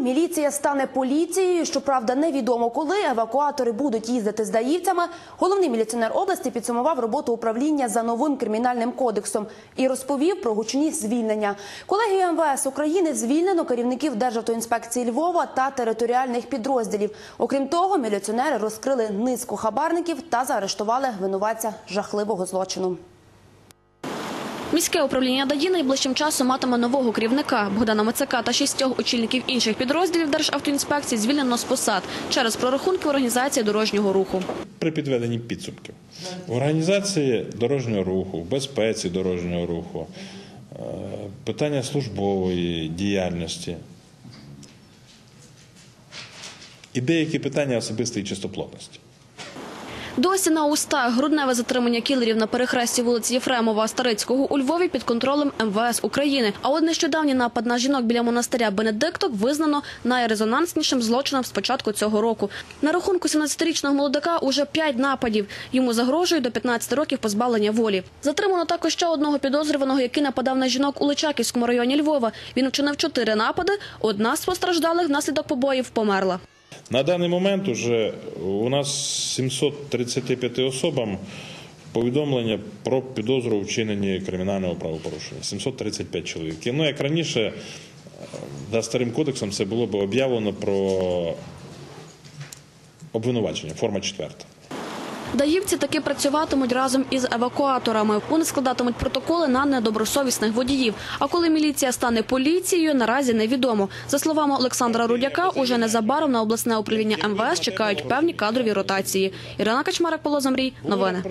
Міліція стане поліцією. Щоправда, невідомо коли евакуатори будуть їздити з даївцями. Головний міліціонер області підсумував роботу управління за новим кримінальним кодексом і розповів про гучні звільнення. Колегію МВС України звільнено керівників Державтоінспекції Львова та територіальних підрозділів. Окрім того, міліціонери розкрили низку хабарників та заарештували винуватця жахливого злочину. Міське управління ДАІ найближчим часом матиме нового керівника. Богдана Мацака та шістьох очільників інших підрозділів Державтоінспекції звільнено з посад через прорахунки організації дорожнього руху. при підведенні підсумків в організації дорожнього руху, в безпеці дорожнього руху, е, питання службової діяльності і деякі питання особистої чистоплотності. Досі на устах грудневе затримання кілерів на перехресті вулиці Єфремова Старицького у Львові під контролем МВС України. А от нещодавній напад на жінок біля монастиря Бенедикток визнано найрезонанснішим злочином з початку цього року. На рахунку 17-річного молодика уже 5 нападів. Йому загрожує до 15 років позбавлення волі. Затримано також ще одного підозрюваного, який нападав на жінок у Личаківському районі Львова. Він вчинив чотири напади. Одна з постраждалих внаслідок побоїв померла. На даний момент уже у нас 735 особам повідомлення про підозру у кримінального правопорушення. 735 чоловік. Ну, як раніше, е, за старим кодексом це було б об'явлено про обвинувачення, форма четверта. Даївці таки працюватимуть разом із евакуаторами. Вони складатимуть протоколи на недобросовісних водіїв. А коли міліція стане поліцією, наразі невідомо. За словами Олександра Рудяка, уже незабаром на обласне управління МВС чекають певні кадрові ротації. Ірина Качмарик, Полозамрій, Новини.